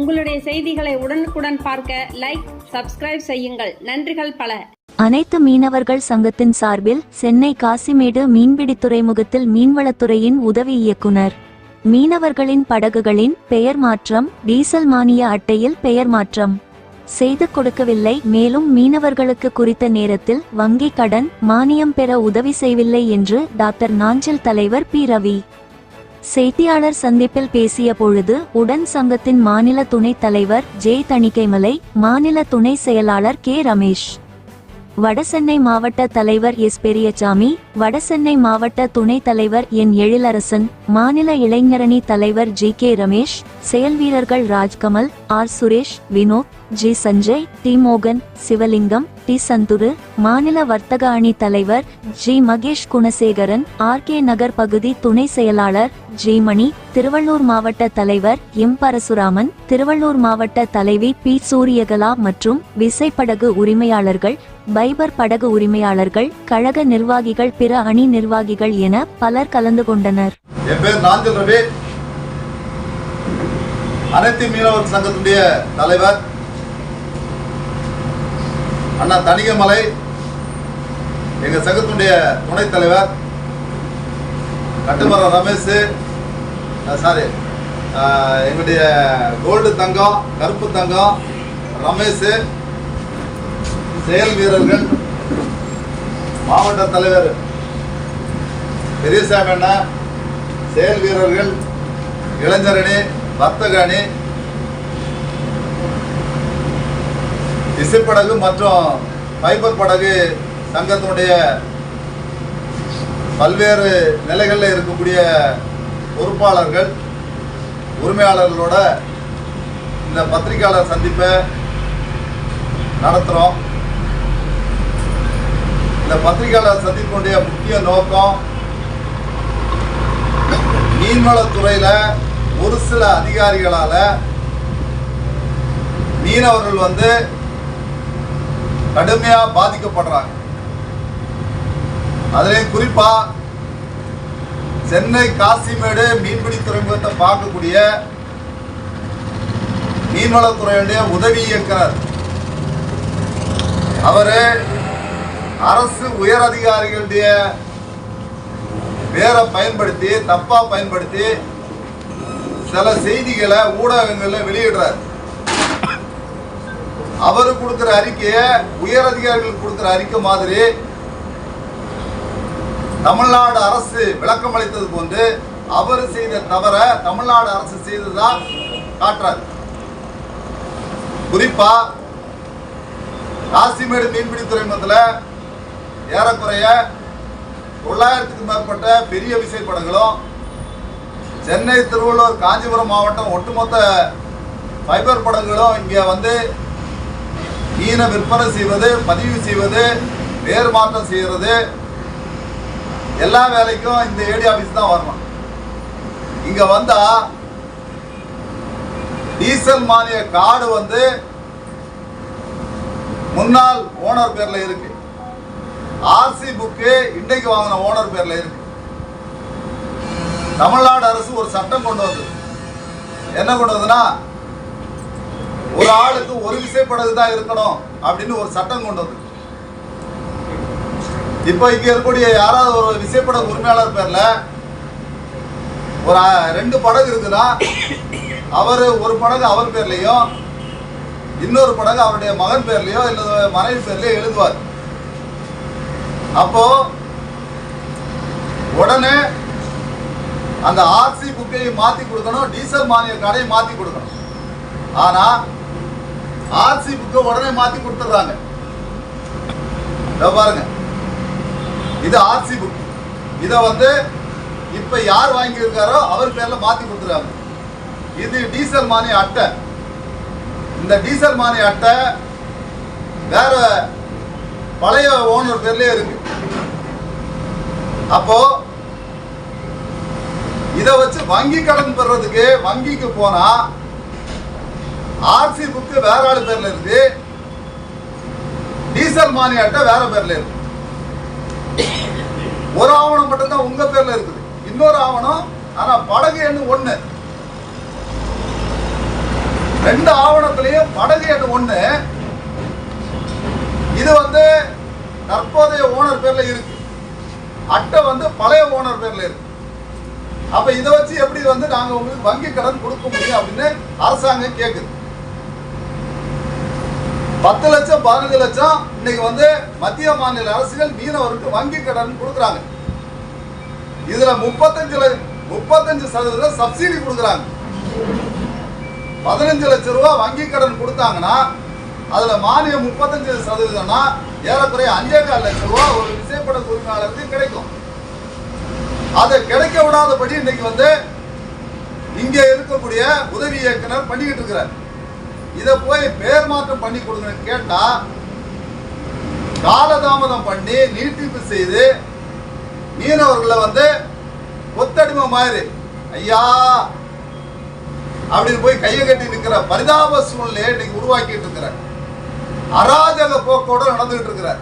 உங்களுடைய செய்திகளை உடனுக்குடன் பார்க்க லைக் சப்ஸ்கிரைப் செய்யுங்கள். நன்றிகள் பல. அனைத்து மீனவர்கள் சங்கத்தின் சார்பில் சென்னை காசிமேடு மீன்பிடி துறைமுகத்தில் மீன்வளத்துறையின் உதவி இயக்குனர். மீனவர்களின் படகுகளின் பெயர் மாற்றம் டீசல் மானிய அட்டையில் பெயர் மாற்றம். செய்து கொடுக்கவில்லை மேலும் மீனவர்களுக்கு குறித்த நேரத்தில் வங்கி கடன் மானியம் பெற உதவி செய்யவில்லை என்று டாக்டர் நாஞ்சில் தலைவர் பி. ரவி. செய்தியாளர் சந்திப்பில் பேசிய பொழுது உடன் சங்கத்தின் மாநில துணைத் தலைவர் ஜே தணிக்கைமலை மாநில துணை செயலாளர் கே ரமேஷ் வடசென்னை மாவட்ட தலைவர் எஸ் பெரியசாமி வடசென்னை மாவட்ட துணைத் தலைவர் என் எழிலரசன் மாநில இளைஞரணி தலைவர் ஜி கே ரமேஷ் செயல் வீரர்கள் Rajkamal R Suresh Vinod G. Sanjay D. மோகன் சிவலிங்கம் டி. சந்துரு மாநில வர்த்தக அணி தலைவர் G. Mahesh Gunasekaran R. K. Nagar பகுதி துணை செயலாளர் ஜி. மணி திருவள்ளூர் மாவட்ட தலைவர் எம். பரசுராமன் திருவள்ளூர் மாவட்ட தலைவி பி. சூரியகலா மற்றும் விசைப்படகு உரிமையாளர்கள் பைபர் படகு உரிமையாளர்கள் கழக நிர்வாகிகள் பிற அணி நிர்வாகிகள் என பலர் கலந்து கொண்டனர். அனைத்து மீனவர் சங்கத்துடைய தலைவர் அண்ணா தனிகமலை எங்க சங்கத்துடைய துணைத் தலைவர் கட்டுமரம் ரமேஷ் சாரி எங்களுடைய கோல்டு தங்கம் கருப்பு தங்கம் ரமேஷ் செயல் வீரர்கள் மாவட்ட தலைவர் பெரியசாமி அண்ணா செயல் வீரர்கள் இளைஞரணி வர்த்தக அணி இசைப்படகு மற்றும் ஃபைபர் படகு சங்கத்தினுடைய பல்வேறு நிலைகளில் இருக்கக்கூடிய பொறுப்பாளர்கள் உரிமையாளர்களோட இந்த பத்திரிகையாளர் சந்திப்பை நடத்துகிறோம் இந்த பத்திரிகையாளர் சந்திப்பினுடைய முக்கிய நோக்கம் மீன்வளத்துறையில் ஒரு சில அதிகாரிகளால் மீனவர்கள் வந்து கடுமையா பாதிக்கப்படுறாங்க. அதுலயும் குறிப்பா சென்னை காசிமேடு மீன்பிடி துறைமுகத்தை பார்க்கக்கூடிய மீன்வளத்துறையுடைய உதவி இயக்குனர். அவரு அரசு உயர் அதிகாரிகளுடைய பேரை பயன்படுத்தி தப்பா பயன்படுத்தி சில செய்திகளை ஊடகங்களில் வெளியிடுறார். அவரு கொடுக்கிற அறிக்கையை உயர் அதிகாரிகள் கொடுக்கிற அறிக்கை மாதிரி தமிழ்நாடு அரசு விளக்கம் அளித்தது போன்று அவர் செய்த தவறை தமிழ்நாடு அரசு செய்ததா காட்டுறார். குறிப்பா காசிமேடு மீன்பிடி துறைமுகத்தில் ஏறக்குறைய தொள்ளாயிரத்துக்கு மேற்பட்ட பெரிய விசைப்படங்களும் சென்னை திருவள்ளூர் காஞ்சிபுரம் மாவட்டம் ஒட்டுமொத்த ஃபைபர் படங்களும் இங்கே வந்து மீனை விற்பனை செய்வது பதிவு செய்வது பேர் மாற்றம் செய்கிறது எல்லா வேலைக்கும் இந்த ஏடி ஆஃபீஸ் தான் வரணும். இங்கே வந்தால் டீசல் மானிய கார்டு வந்து முன்னாள் ஓனர் பேரில் இருக்கு. ஆர்சி புக்கு இன்றைக்கு வாங்கின ஓனர் பேர்ல இருக்கு. தமிழ்நாடு அரசு ஒரு சட்டம் கொண்டு வந்தது. என்ன கொண்டு வந்ததுன்னா ஒரு ஆளுக்கு ஒரு விசைப்படகு தான் இருக்கணும் அப்படின்னு ஒரு சட்டம் கொண்டு வந்தது. இப்போ இங்க இருக்கக்கூடிய யாராவது ஒரு விசைப்படகு உரிமையாளர் பேர்ல ஒரு ரெண்டு படகு இருக்குன்னா அவர் ஒரு படகு அவர் பேர்லயும் இன்னொரு படகு அவருடைய மகன் பேர்லயோ இல்லை மனைவி பேர்லயோ எழுதுவார். அப்போ உடனே அந்த ஆர்சி புக்கையும் மாத்தி கொடுக்கணும் டீசல் மானிய கடையும் மாத்தி கொடுக்கணும். ஆனா ஆர்சிபுக்கு உடனே மாத்தி கொடுத்துட்றாங்க. பாருங்க. இது ஆர்சி புக் இதை வந்து இப்ப யார் வாங்கியிருக்காரோ அவர் பேர்ல மாத்தி கொடுத்துருக்காங்க இது டீசல் மானிய அட்டை. இந்த டீசல் மானிய அட்டை வேற பழைய ஓனர் பேர்லயே இருக்கு. அப்போ இத வச்சு வங்கி கடன் பெறதுக்கு வங்கிக்கு போனா ஆர்சி புக்கு வேற ஆளு பேர்ல இருக்கு. டீசல் மானிய அட்டை வேற பேர்ல இருக்கு. ஒரு ஆவணம் மட்டும்தான் உங்க பேர்ல இருக்குது. இன்னொரு ஆவணம் ஆனா படகு எண்ணு ஒண்ணு. ரெண்டு ஆவணத்திலையும் படகு எண் ஒண்ணு. இது வந்து தற்போதைய ஓனர் பேர்ல இருக்கு. அட்டை வந்து பழைய ஓனர் பேர்ல இருக்கு. அப்ப இதை வச்சு எப்படி வந்து நாங்க உங்களுக்கு வங்கி கடன் கொடுக்க முடியும் அப்படின்னு அரசாங்கம் கேக்குது. பத்து லட்சம் பதினஞ்சு லட்சம் இன்னைக்கு வந்து மத்திய மாநில அரசுகள் மீனவருக்கு வங்கி கடன் கொடுக்குறாங்க. இதுல முப்பத்தஞ்சு முப்பத்தஞ்சு சதவீதம் சப்சிடி கொடுக்குறாங்க. பதினஞ்சு லட்சம் ரூபாய் வங்கி கடன் கொடுத்தாங்கன்னா அதுல மானியம் முப்பத்தஞ்சு சதவீதம்னா ஏறக்குறைய அஞ்சே கால் லட்சம் ரூபாய் ஒரு விசைப்பட உரிமையாளருக்கு கிடைக்கும். அதை கிடைக்க விடாதபடி இன்னைக்கு வந்து இங்கே இருக்கக்கூடிய உதவி இயக்குனர் பண்ணிக்கிட்டு இருக்கிறார். இதை போய் பேர் மாற்றம் பண்ணி கொடுங்கன்னு கேட்டா காலதாமதம் பண்ணி நீட்டிப்பு செய்து மீனவர்களை வந்து கொத்தடிமை மாதிரி ஐயா அப்படின்னு போய் கையை கட்டி நிற்கிற பரிதாப சூழ்நிலையை இன்னைக்கு உருவாக்கிட்டு இருக்கிற அராஜக போக்கோட நடந்துகிட்டு இருக்கிறார்.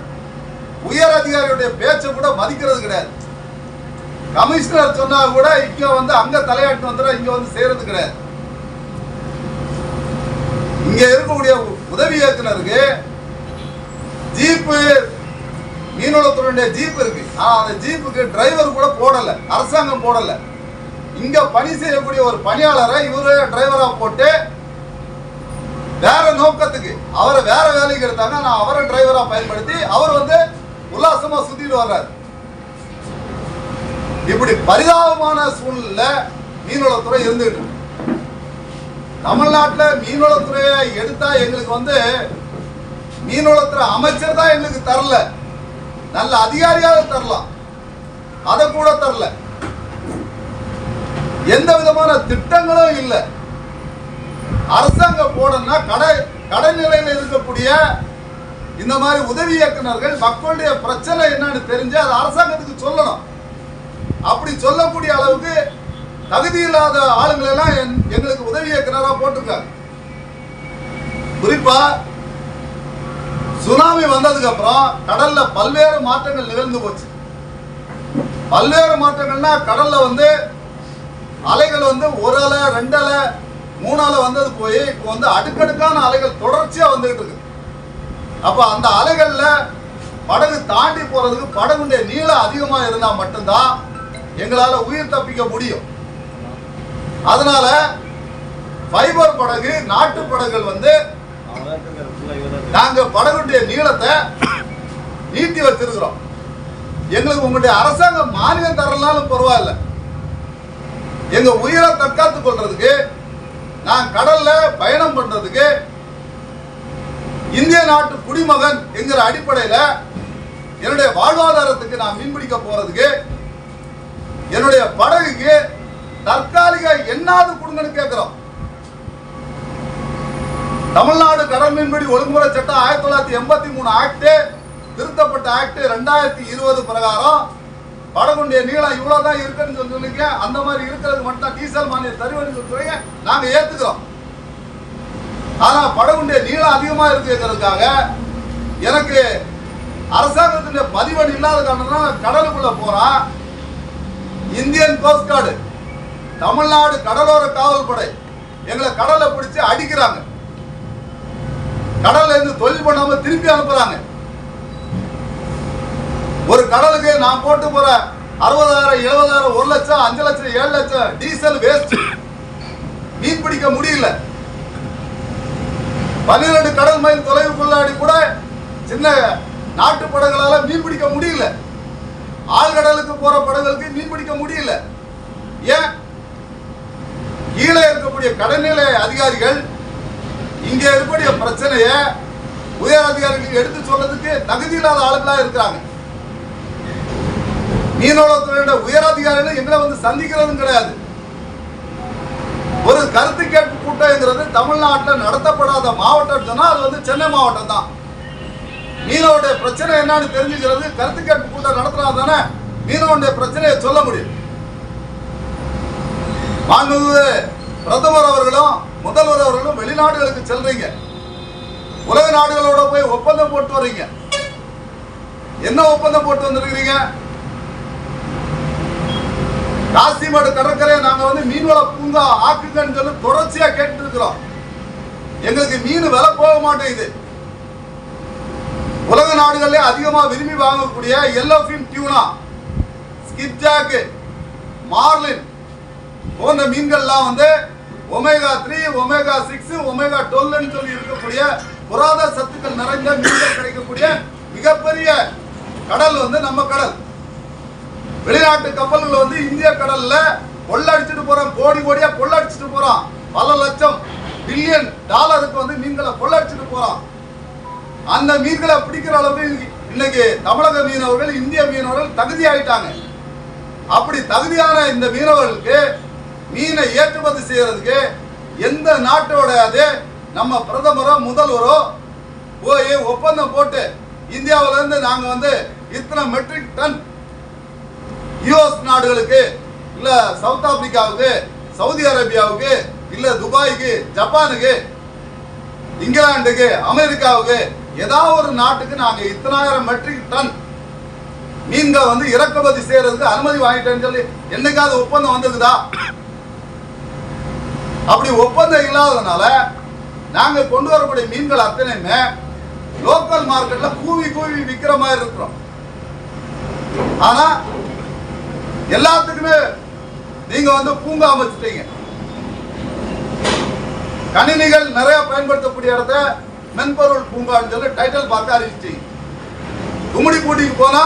உயர் அதிகாரியுடைய பேச்சை கூட மதிக்கிறது கிடையாது. கமிஷனர் சொன்னா கூட இங்க வந்து அங்க தலையாட்டு வந்துடும் இங்க வந்து செய்யறது கிடையாது இங்க இருக்கக்கூடிய உதவி இயக்குனருக்கு ஜீப்பு மீனவளத்துறையுடைய ஜீப் இருக்கு. ஆனா அந்த ஜீப்புக்கு டிரைவர் கூட போடல. அரசாங்கம் போடல. இங்க பணி செய்யக்கூடிய ஒரு பணியாளரை இவரு டிரைவரா போட்டு வேற நோக்கத்துக்கு அவரை வேற வேலைக்கு எடுத்தாங்க நான் அவரை டிரைவரா பயன்படுத்தி அவர் வந்து உல்லாசமா சுத்திட்டு வர்றாரு. இப்படி பரிதாபமான சூழ்நிலை மீன்வளத்துறை இருந்துட்டு தமிழ்நாட்டில் மீன்வளத்துறையை எடுத்தா எங்களுக்கு வந்து மீன்வளத்துறை அமைச்சர் தான் எங்களுக்கு தரல. நல்ல அதிகாரியாக தரலாம். அதை கூட தரல. எந்த விதமான திட்டங்களும் இல்லை. அரசாங்கம் போடணும்னா கடை கடைநிலையில் இருக்கக்கூடிய இந்த மாதிரி உதவி இயக்குனர்கள் மக்களுடைய பிரச்சனை என்னன்னு தெரிஞ்சு அது அரசாங்கத்துக்கு சொல்லணும். அப்படி சொல்லக்கூடிய அளவுக்கு தகுதி இல்லாத ஆளுங்களை எல்லாம் என்- எங்களுக்கு உதவி இயக்குனரா போட்டிருக்காரு. குறிப்பா சுனாமி வந்ததுக்கு அப்புறம் கடல்ல பல்வேறு மாற்றங்கள் நிகழ்ந்து போச்சு. பல்வேறு மாற்றங்கள்னா கடல்ல வந்து அலைகள் வந்து ஒரு அலை ரெண்டு அலை மூணு அலை வந்தது போய் இப்போ வந்து அடுக்கடுக்கான அலைகள் தொடர்ச்சியா வந்துகிட்டு இருக்கு. அப்ப அந்த அலைகள்ல படகு தாண்டி போறதுக்கு படகுடைய நீளம் அதிகமா இருந்தா மட்டும்தான் எங்களால உயிர் தப்பிக்க முடியும். அதனால ஃபைபர் படகு நாட்டு படகுகள் வந்து நாங்க படகுடைய நீளத்தை நீட்டி வச்சிருக்கிறோம். எங்களுக்கு உங்களுடைய அரசாங்கம் மானியம் தரலாலும் பரவாயில்ல. எங்க உயிரை தற்காத்துக் கொள்றதுக்கு நான் கடல்ல பயணம் பண்றதுக்கு இந்திய நாட்டு குடிமகன் என்கிற அடிப்படையில என்னுடைய வாழ்வாதாரத்துக்கு நான் மீன்பிடிக்க போறதுக்கு என்னுடைய படகுக்கு தற்காலிக எண்ணாவது கொடுங்கன்னு கேட்கிறோம். தமிழ்நாடு கடல் மீன்பிடி ஒழுங்குமுறை சட்டம் ஆயிரத்தி தொள்ளாயிரத்தி எண்பத்தி மூணு ஆக்டு திருத்தப்பட்ட ஆக்ட் ரெண்டாயிரத்தி இருபது பிரகாரம் படகுடைய நீளம் இவ்வளவுதான் இருக்குன்னு சொல்லி சொன்னீங்க அந்த மாதிரி இருக்கிறது மட்டும் தான் டீசல் மானிய தருவன்னு சொல்றீங்க நாங்க ஏத்துக்கிறோம். ஆனா படகுடைய நீளம் அதிகமா இருக்குங்கிறதுக்காக எனக்கு அரசாங்கத்தினுடைய பதிவெண் இல்லாத காரணம் கடலுக்குள்ள போறான் இந்தியன் கோஸ்ட் கார்டு தமிழ்நாடு கடலோர காவல் படை எங்களை கடல்ல பிடிச்சு அடிக்கிறாங்க. கடல்ல இருந்து தொழில் பண்ணாம திருப்பி அனுப்புறாங்க. ஒரு கடலுக்கு நான் போட்டு போற அறுபதாயிரம் எழுபதாயிரம் ஒரு லட்சம் அஞ்சு லட்சம் ஏழு லட்சம் டீசல் வேஸ்ட் மீன் பிடிக்க முடியல. பன்னிரண்டு கடல் மைல் தொலைவுக்குள்ளாடி கூட சின்ன நாட்டு படங்களால மீன் பிடிக்க முடியல. ஆழ்கடலுக்கு போற படங்களுக்கு மீன் பிடிக்க முடியல. ஏன்? கீழே இருக்கக்கூடிய கடல்நிலை அதிகாரிகள் இங்கே இருக்கக்கூடிய பிரச்சனையை உயர் அதிகாரிகள் எடுத்து சொல்றதுக்கு தகுதி இல்லாத ஆளுங்களா இருக்கிறாங்க. மீனவளத்துறையோட உயர் அதிகாரிகள் எங்களை வந்து சந்திக்கிறதும் கிடையாது. ஒரு கருத்து கேட்பு கூட்டம்ங்கிறது தமிழ்நாட்டில் நடத்தப்படாத மாவட்டம் சொன்னால் அது வந்து சென்னை மாவட்டம் தான். மீனவருடைய பிரச்சனை என்னன்னு தெரிஞ்சுக்கிறது கருத்து கேட்பு கூட்டம் நடத்தினா தானே மீனவனுடைய பிரச்சனையை சொல்ல முடியும். மாண்புமிகு பிரதமர் அவர்களும் முதல்வர் அவர்களும் வெளிநாடுகளுக்கு செல்றீங்க. உலக நாடுகளோட போய் ஒப்பந்தம் போட்டு வர்றீங்க. என்ன ஒப்பந்தம் போட்டு வந்திருக்கிறீங்க? காசிமேடு கடற்கரையை நாங்க வந்து மீன்வள பூங்கா ஆக்குங்கன்னு சொல்லி தொடர்ச்சியா கேட்டு இருக்கிறோம் எங்களுக்கு மீன் விலை போக மாட்டேங்குது. உலக நாடுகள்ல அதிகமா விரும்பி வாங்கக்கூடிய yellow fin tuna skipjack marlin போன்ற மீன்கள்லாம் வந்து omega three omega six omega டுவெல்னு சொல்லி இருக்கக்கூடிய புராத சத்துக்கள் நிறைந்த மீன்கள் கிடைக்கக்கூடிய மிகப்பெரிய கடல் வந்து நம்ம கடல். வெளிநாட்டு கப்பல்கள் வந்து இந்திய கடல்ல கொள்ளடிச்சிட்டு போறோம் கோடி கோடியா கொள்ளடிச்சிட்டு போறோம் பல லட்சம் பில்லியன் டாலருக்கு வந்து மீன்களை கொள்ளடிச்சிட்டு போறோம் அந்த மீன்களை பிடிக்கிற அளவுக்கு இன்னைக்கு தமிழக மீனவர்கள் இந்திய மீனவர்கள் தகுதி ஆயிட்டாங்க அப்படி தகுதியான இந்த மீனவர்களுக்கு மீனை ஏற்றுமதி செய்யறதுக்கு எந்த நாட்டோட அது நம்ம பிரதமரோ முதல்வரோ போய் ஒப்பந்தம் போட்டு இந்தியாவிலேருந்து நாங்கள் வந்து இத்தனை மெட்ரிக் டன் யூஎஸ் நாடுகளுக்கு இல்லை சவுத் ஆப்பிரிக்காவுக்கு சவுதி அரேபியாவுக்கு இல்லை துபாய்க்கு ஜப்பானுக்கு இங்கிலாந்துக்கு அமெரிக்காவுக்கு ஏதாவது ஒரு நாட்டுக்கு நாங்கள் இத்தனாயிரம் மெட்ரிக் டன் மீன்கள் வந்து இறக்குமதி செய்யறதுக்கு அனுமதி வாங்கிட்டேன்னு சொல்லி என்னைக்காவது ஒப்பந்தம் வந்திருக்குதா? அப்படி ஒப்பந்தம் இல்லாததுனால நாங்க கொண்டு வரக்கூடிய மீன்கள் அத்தனையுமே லோக்கல் மார்க்கெட்ல கூவி கூவி விற்கிற மாதிரி இருக்கிறோம். ஆனா எல்லாத்துக்குமே நீங்க வந்து பூங்கா அமைச்சிட்டீங்க. கணினிகள் நிறைய பயன்படுத்தக்கூடிய இடத்த மென்பொருள் பூங்கான்னு சொல்லி டைட்டில் பார்க்க அறிவிச்சிட்டீங்க. கும்மிடி பூட்டிக்கு போனா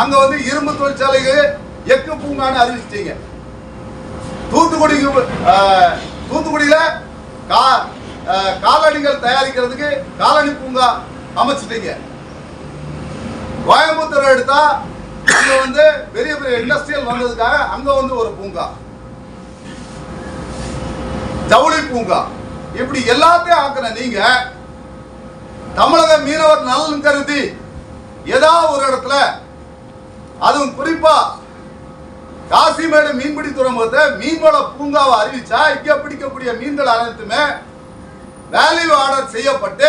அங்க வந்து இரும்பு தொழிற்சாலைக்கு எக்கு பூங்கான்னு அறிவிச்சிட்டீங்க. தூத்துக்குடிக்கு ஆஹ், தூத்துக்குடியில கா ஆஹ், காலணிகள் தயாரிக்கிறதுக்கு காலணி பூங்கா அமைச்சிட்டீங்க. கோயம்புத்தூர் எடுத்தா அங்க வந்து பெரிய பெரிய இண்டஸ்ட்ரியல் வந்ததுக்காக அங்க வந்து ஒரு பூங்கா. ஜவுளி பூங்கா. இப்படி எல்லாத்தையும் ஆக்குற நீங்க தமிழக மீனவர் நலன் கருதி ஏதாவது ஒரு இடத்துல அதுவும் குறிப்பா காசிமேடு மீன்பிடி துறைமுகத்தை மீன்வள பூங்காவை அறிவிச்சா இங்க பிடிக்கக்கூடிய மீன்கள் அனைத்துமே வேல்யூ ஆர்டர் செய்யப்பட்டு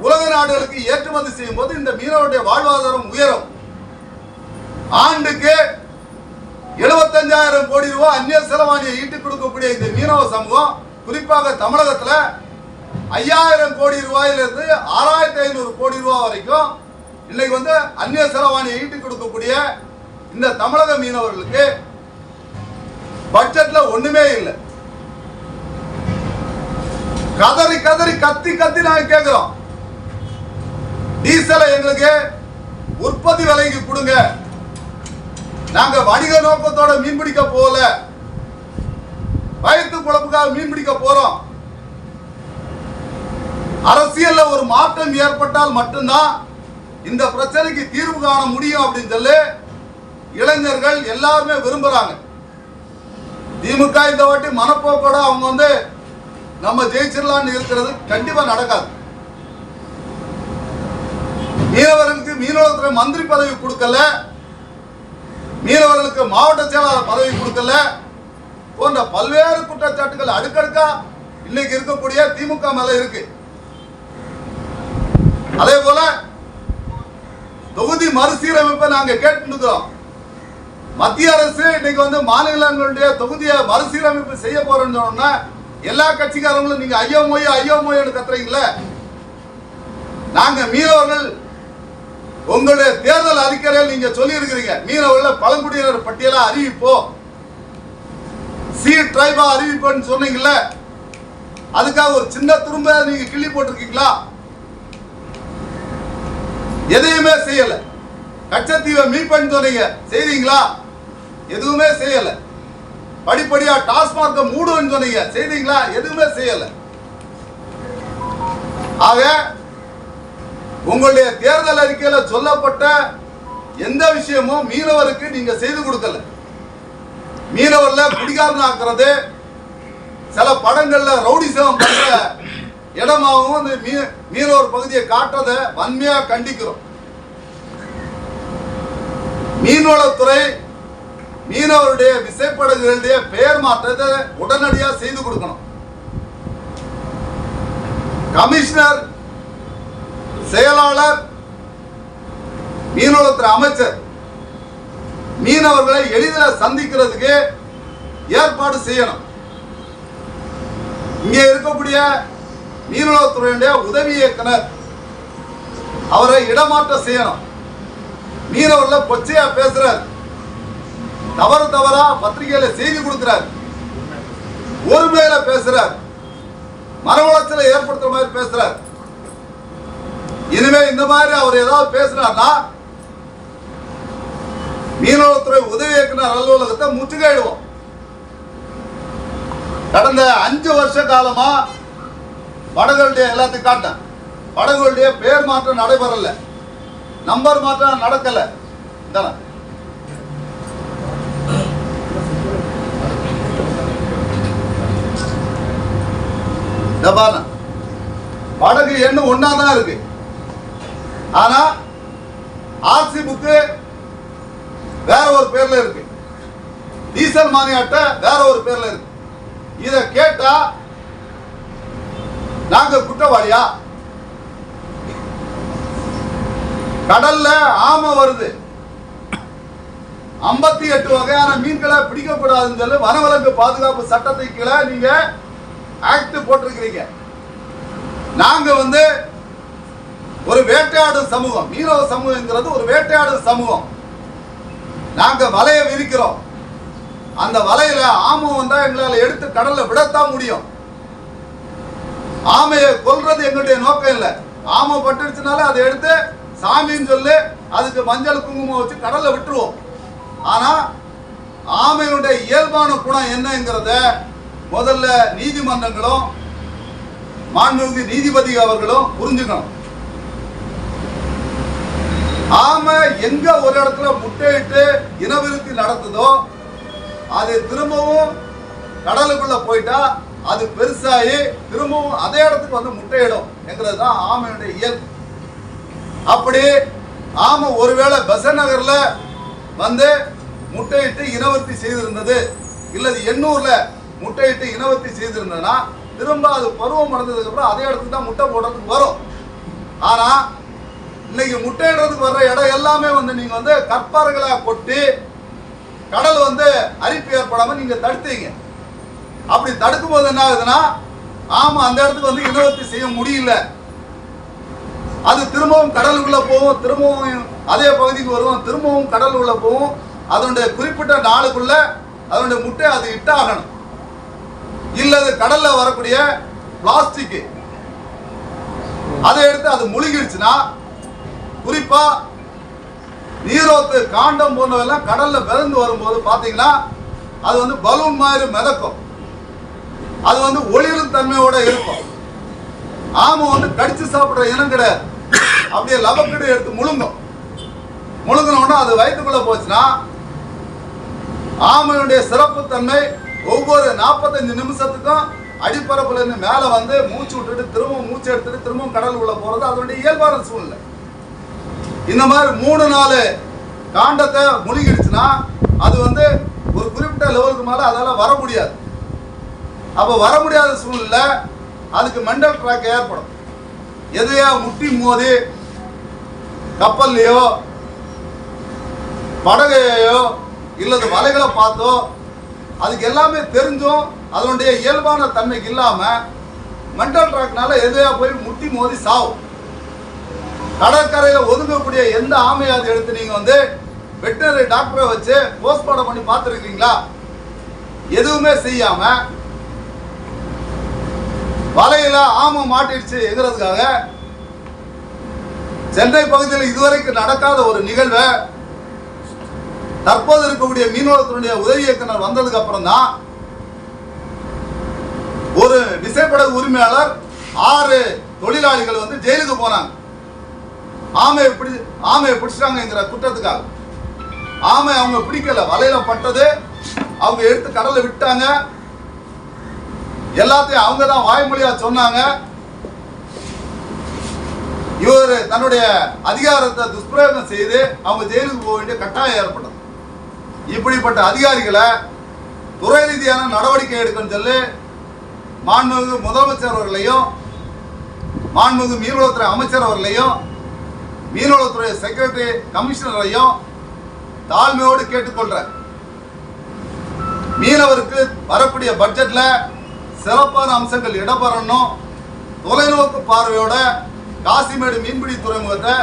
உலக நாடுகளுக்கு ஏற்றுமதி செய்யும் போது இந்த மீனவருடைய வாழ்வாதாரம் உயரும். ஆண்டுக்கு 75000 கோடி ரூபாய் அந்நிய செலவாணியை ஈட்டுக் கொடுக்கக்கூடிய இந்த மீனவ சமூகம் குறிப்பாக தமிழகத்தில் ஐயாயிரம் கோடி ரூபாயிலிருந்து ஆறாயிரத்தி ஐநூறு கோடி ரூபாய் வரைக்கும் இன்னைக்கு வந்து அந்நிய செலவாணியை ஈட்டுக் கொடுக்கக்கூடிய இந்த தமிழக மீனவர்களுக்கு பட்ஜெட்ல ஒண்ணுமே இல்லை. கதறி கதறி கத்தி கத்தி நாங்க கேட்கிறோம் டீசலை எங்களுக்கு உற்பத்தி விலைக்கு கொடுங்க. நாங்க வணிக நோக்கத்தோட மீன் பிடிக்க போகல. வயிற்று குழப்புக்காக மீன் பிடிக்க போறோம். அரசியல்ல ஒரு மாற்றம் ஏற்பட்டால் மட்டும்தான் இந்த பிரச்சனைக்கு தீர்வு காண முடியும் அப்படின்னு சொல்லி இளைஞர்கள் எல்லாருமே விரும்புறாங்க. திமுக இந்த வாட்டி மனப்போக்கோட அவங்க வந்து நம்ம ஜெயிச்சிடலாம்னு இருக்கிறது கண்டிப்பா நடக்காது. மீனவர்களுக்கு மீனவத்துறை மந்திரி பதவி கொடுக்கல. மீனவர்களுக்கு மாவட்ட செயலாளர் பதவி கொடுக்கல. போன்ற பல்வேறு குற்றச்சாட்டுகள் அடுக்கடுக்கா இன்னைக்கு இருக்கக்கூடிய திமுக மேல இருக்கு. அதே போல தொகுதி மறுசீரமைப்பை நாங்க கேட்டுக்கிறோம் மத்திய அரசு இன்னைக்கு வந்து மாநிலங்களுடைய தொகுதியை மறுசீரமைப்பு செய்ய போறேன்னு சொன்னோம்னா எல்லா கட்சிக்காரங்களும் நீங்க ஐயோ மொய் ஐயோ மொய்னு கத்துறீங்களே நாங்க மீனவர்கள் உங்களுடைய தேர்தல் அறிக்கையில் நீங்க சொல்லி இருக்கிறீங்க மீனவர்கள் பழங்குடியினர் பட்டியலா அறிவிப்போம். சி ட்ரைபா அறிவிப்போன்னு சொன்னீங்கல்ல? அதுக்காக ஒரு சின்ன துரும்ப நீங்க கிள்ளி போட்டிருக்கீங்களா? எதையுமே செய்யல. கச்சத்தீவை மீட்பன்னு சொன்னீங்க. செய்தீங்களா எதுவுமே செய்யல. படிப்படியா டாஸ்மாக மூடுன்னு சொன்னீங்க. செய்தீங்களா? எதுவுமே செய்யல. ஆக உங்களுடைய தேர்தல் அறிக்கையில சொல்லப்பட்ட எந்த விஷயமும் மீனவருக்கு நீங்க செய்து கொடுக்கல. மீனவர்ல குடிகாரன் ஆக்குறது சில படங்கள்ல ரவுடிசம் பண்ற இடமாகவும் அந்த மீ- மீனவர் பகுதியை காட்டுறதை வன்மையா கண்டிக்கிறோம். மீன்வளத்துறை மீனவருடைய விசைப்படகுகளுடைய பெயர் மாற்றத்தை உடனடியா செய்து கொடுக்கணும். கமிஷனர் செயலாளர் மீனவளத்துறை அமைச்சர் மீனவர்களை எளிதில் சந்திக்கிறதுக்கு ஏற்பாடு செய்யணும். இங்கே இருக்கக்கூடிய மீனவத்துறையுடைய உதவி இயக்குனர் அவரை இடமாற்றம் செய்யணும். மீனவர்கள் கொச்சையா பேசுறாரு. தவறு தவறா பத்திரிகையில செய்தி கொடுக்கிறார். ஒருமையில பேசுறார். மன உளைச்சலை ஏற்படுத்துற மாதிரி பேசுறார். இனிமே இந்த மாதிரி அவர் ஏதாவது பேசினார்னா மீனவத்துறை உதவி இயக்குனர் அலுவலகத்தை முற்றுகையிடுவோம். கடந்த அஞ்சு வருஷ காலமா படகுகளுடைய எல்லாத்தையும் காட்டேன். படகுகளுடைய பேர் மாற்றம் நடைபெறல. நம்பர் மாற்றம் நடக்கல. இந்தாண்ணா. இந்த பாருங்க. படகு எண்ணு ஒன்னா தான் இருக்கு. ஆனா ஆர்சி புக்கு வேற ஒரு பேர்ல இருக்கு. டீசல் மானியாட்ட வேற ஒரு பேர்ல இருக்கு. இத கேட்டா நாங்க குற்றவாளியா? கடல்ல ஆமை வருது. ஐம்பத்தி எட்டு வகையான மீன்களை பிடிக்கக்கூடாதுன்னு சொல்லி வனவிலங்கு பாதுகாப்பு சட்டத்தை கீழே நீங்க ஆக்ட் போட்டிருக்கிறீங்க. நாங்க வந்து ஒரு வேட்டையாடும் சமூகம் மீனவ சமூகங்கிறது ஒரு வேட்டையாடும் சமூகம். நாங்க வலையை விரிக்கிறோம். அந்த வலையில ஆமை வந்தா எங்களால் எடுத்து கடல்ல விடத்தான் முடியும். ஆமையை கொல்றது எங்களுடைய நோக்கம் இல்லை. ஆமை பட்டுடுச்சுனால அதை எடுத்து சாமின்னு சொல்லி அதுக்கு மஞ்சள் குங்குமம் வச்சு கடல்ல விட்டுருவோம். ஆனா ஆமையுடைய இயல்பான குணம் என்னங்கிறத முதல்ல நீதிமன்றங்களும் மாண்புமிகு நீதிபதி அவர்களும் புரிஞ்சுக்கணும். ஆமை எங்க ஒரு இடத்துல முட்டையிட்டு இனவிருத்தி நடத்துதோ அது திரும்பவும் கடலுக்குள்ள போயிட்டா அது பெருசாகி திரும்பவும் அதே இடத்துக்கு வந்து முட்டையிடும். என்கிறது தான் ஆமையுடைய இயல்பு. அப்படி ஆமை ஒருவேளை பெசநகர்ல வந்து முட்டையிட்டு இனவர்த்தி செய்திருந்தது இல்லது எண்ணூர்ல முட்டையிட்டு இனவர்த்தி செய்திருந்ததுன்னா திரும்ப அது பருவம் அடைந்ததுக்கு அப்புறம் அதே இடத்துக்கு தான் முட்டை போடுறதுக்கு வரும். ஆனா இன்னைக்கு முட்டையிடுறதுக்கு வர்ற இடம் எல்லாமே வந்து நீங்க வந்து கற்பாறைகளை கொட்டி கடல் வந்து அரிப்பு ஏற்படாம நீங்க தடுத்தீங்க. அப்படி தடுக்கும் போது என்ன ஆகுதுன்னா ஆமா அந்த இடத்துக்கு வந்து இனவர்த்தி செய்ய முடியல. அது திரும்பவும் கடலுக்குள்ள போகும் திரும்பவும் அதே பகுதிக்கு வரும் திரும்பவும் கடல் உள்ள போகும். அதனுடைய குறிப்பிட்ட நாளுக்குள்ள அதனுடைய முட்டை அது இட்டாகணும். இல்லது கடல்ல வரக்கூடிய பிளாஸ்டிக் அதை எடுத்து அது முழுகிடுச்சுன்னா குறிப்பா நீரோத்து காண்டம் போன்றவெல்லாம் கடல்ல பிறந்து வரும்போது பாத்தீங்கன்னா அது வந்து பலூன் மாதிரி மிதக்கும். அது வந்து ஒளிரும் தன்மையோட இருக்கும். ஆமை வந்து கடிச்சு சாப்பிடுற இனம் கிடையாது. அப்படியே லபக்கடி எடுத்து முழுங்கும் முழுங்கினோன்னா உடனே அது வயிற்றுக்குள்ள போச்சுன்னா ஆமையுடைய சிறப்பு தன்மை ஒவ்வொரு நாற்பத்தஞ்சு நிமிஷத்துக்கும் அடிப்பரப்புல இருந்து மேல வந்து மூச்சு விட்டுட்டு திரும்பவும் மூச்சு எடுத்துட்டு திரும்பவும் கடல் உள்ள போறது அதனுடைய இயல்பான சூழ்நிலை. இந்த மாதிரி மூணு நாலு காண்டத்தை முழுகிடுச்சுன்னா அது வந்து ஒரு குறிப்பிட்ட லெவலுக்கு மேல அதால் வர முடியாது. அப்ப வர முடியாத சூழ்நிலை அதுக்கு மெண்டல் ட்ராக் ஏற்படும். எதையா முட்டி மோதி கப்பல்லையோ படகையோ இல்லது வலைகளை பார்த்தோ அதுக்கு எல்லாமே தெரிஞ்சும் அதனுடைய இயல்பான தன்மைக்கு இல்லாமல் மெண்டல் ட்ராக்னால எதையா போய் முட்டி மோதி சாவும். கடற்கரையில் ஒதுங்கக்கூடிய எந்த ஆமையாவது எடுத்து நீங்கள் வந்து வெட்டினரி டாக்டரை வச்சு போஸ்ட்மார்ட்டம் பண்ணி பார்த்துருக்கீங்களா? எதுவுமே செய்யாம வலையில ஆமை மாட்டிடுச்சுங்கிறதுக்காக சென்னை பகுதியில் இதுவரைக்கும் நடக்காத ஒரு நிகழ்வை தற்போது இருக்கக்கூடிய மீனவளத்தினுடைய உதவி இயக்குனர் வந்ததுக்கு அப்புறம் தான் ஒரு விசைப்படகு உரிமையாளர் ஆறு தொழிலாளிகள் வந்து ஜெயிலுக்கு போனாங்க. ஆமையை பிடி ஆமையை பிடிச்சிட்டாங்கிற குற்றத்துக்காக. ஆமை அவங்க பிடிக்கல வலையில பட்டது. அவங்க எடுத்து கடல்ல விட்டாங்க. எல்லாத்தையும் அவங்க தான் வாய்மொழியா சொன்னாங்க. இவர் தன்னுடைய அதிகாரத்தை துஷ்பிரயோகம் செய்து அவங்க ஜெயிலுக்கு போக வேண்டிய கட்டாயம் ஏற்பட்டது. இப்படிப்பட்ட அதிகாரிகளை துறை ரீதியான நடவடிக்கை எடுக்கணும்னு சொல்லி மாண்புமிகு முதலமைச்சர் அவர்களையும் மாண்புமிகு மீன்வளத்துறை அமைச்சர் அவர்களையும் மீன்வளத்துறை செக்ரட்டரி கமிஷனரையும் தாழ்மையோடு கேட்டுக்கொள்றேன். மீனவருக்கு வரக்கூடிய பட்ஜெட்ல சிறப்பான அம்சங்கள் இடம்பெறணும். தொலைநோக்கு பார்வையோட காசிமேடு மீன்பிடி துறைமுகத்தை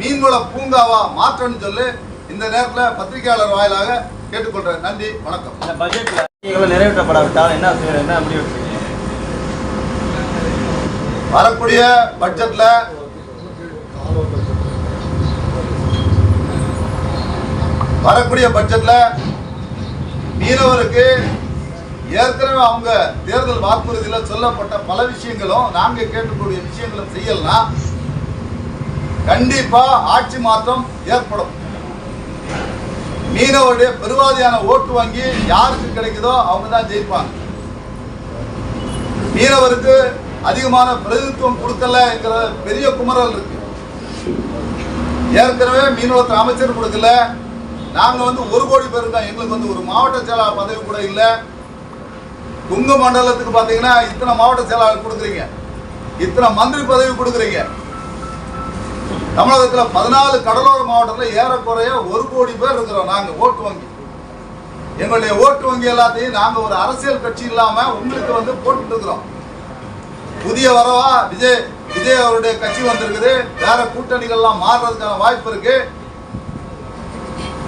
மீன்வள பூங்காவா மாற்றணும்னு சொல்லி இந்த நேரத்தில் பத்திரிகையாளர் வாயிலாக கேட்டுக்கொள்றேன். நன்றி வணக்கம். இந்த பட்ஜெட்ல நிறைவேற்றப்படாவிட்டால் என்ன என்ன முடிவு வரக்கூடிய பட்ஜெட்ல வரக்கூடிய பட்ஜெட்ல மீனவருக்கு ஏற்கனவே அவங்க தேர்தல் வாக்குறுதியில் சொல்லப்பட்ட பல விஷயங்களும் நாங்க கேட்கக்கூடிய விஷயங்களும் செய்யலாம் கண்டிப்பா ஆட்சி மாற்றம் ஏற்படும். மீனவருடைய பெருவாதியான ஓட்டு வங்கி யாருக்கு கிடைக்குதோ அவங்க தான் ஜெயிப்பாங்க. மீனவருக்கு அதிகமான பிரதிநிதித்துவம் கொடுக்கலங்கிற பெரிய குமரல் இருக்கு. ஏற்கனவே மீனவத்துறை அமைச்சர் கொடுக்கல. நாங்கள் வந்து ஒரு கோடி பேர் இருக்கோம் எங்களுக்கு வந்து ஒரு மாவட்ட செயலாளர் பதவி கூட இல்லை. குங்க மண்டலத்துக்கு பார்த்தீங்கன்னா இத்தனை மாவட்ட செயலாளர் கொடுக்குறீங்க. இத்தனை மந்திரி பதவி கொடுக்குறீங்க. தமிழகத்தில் பதினாலு கடலோர மாவட்டத்தில் ஏறக்குறைய ஒரு கோடி பேர் இருக்கிறோம். நாங்கள் ஓட்டு வங்கி. எங்களுடைய ஓட்டு வங்கி எல்லாத்தையும் நாங்கள் ஒரு அரசியல் கட்சி இல்லாமல் உங்களுக்கு வந்து போட்டுட்டு இருக்கிறோம். புதிய வரவா விஜய் விஜய் அவருடைய கட்சி வந்திருக்குது. வேற கூட்டணிகள்லாம் மாறுறதுக்கான வாய்ப்பு இருக்கு.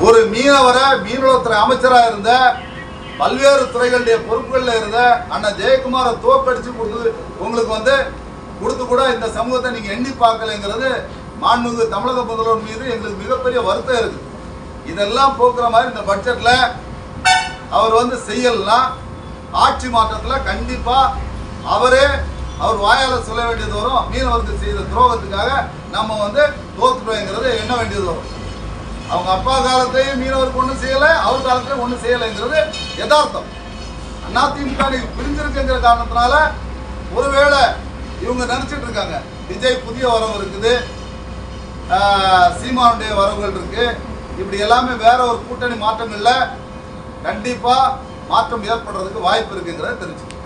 ஒரு மீனவரை மீனவத்துறை அமைச்சராக இருந்த பல்வேறு துறைகளுடைய பொறுப்புகளில் இருந்த அண்ணன் ஜெயக்குமாரை தோக்கடிச்சு கொடுத்து உங்களுக்கு வந்து கொடுத்து கூட இந்த சமூகத்தை நீங்கள் எண்ணி பார்க்கலைங்கிறது மாண்புமிகு தமிழக முதல்வர் மீது எங்களுக்கு மிகப்பெரிய வருத்தம் இருக்கு. இதெல்லாம் போக்குற மாதிரி இந்த பட்ஜெட்ல அவர் வந்து செய்யலாம் ஆட்சி மாற்றத்தில் கண்டிப்பா அவரே அவர் வாயால் சொல்ல வேண்டியது வரும். மீனவருக்கு செய்த துரோகத்துக்காக நம்ம வந்து தோத்துட்டோங்கிறது எண்ண வேண்டியது வரும். அவங்க அப்பா காலத்தையும் மீனவருக்கு ஒன்றும் செய்யலை அவர் காலத்தையும் ஒன்றும் செய்யலைங்கிறது யதார்த்தம். அதிமுக இன்னைக்கு பிரிஞ்சிருக்குங்கிற காரணத்தினால ஒருவேளை இவங்க நினச்சிட்டு இருக்காங்க. விஜய் புதிய வரம் இருக்குது. சீமானுடைய வரவுகள் இருக்கு. இப்படி எல்லாமே வேற ஒரு கூட்டணி மாற்றங்கள்ல கண்டிப்பா மாற்றம் ஏற்படுறதுக்கு வாய்ப்பு இருக்குங்கிறத தெரிஞ்சுக்கணும்.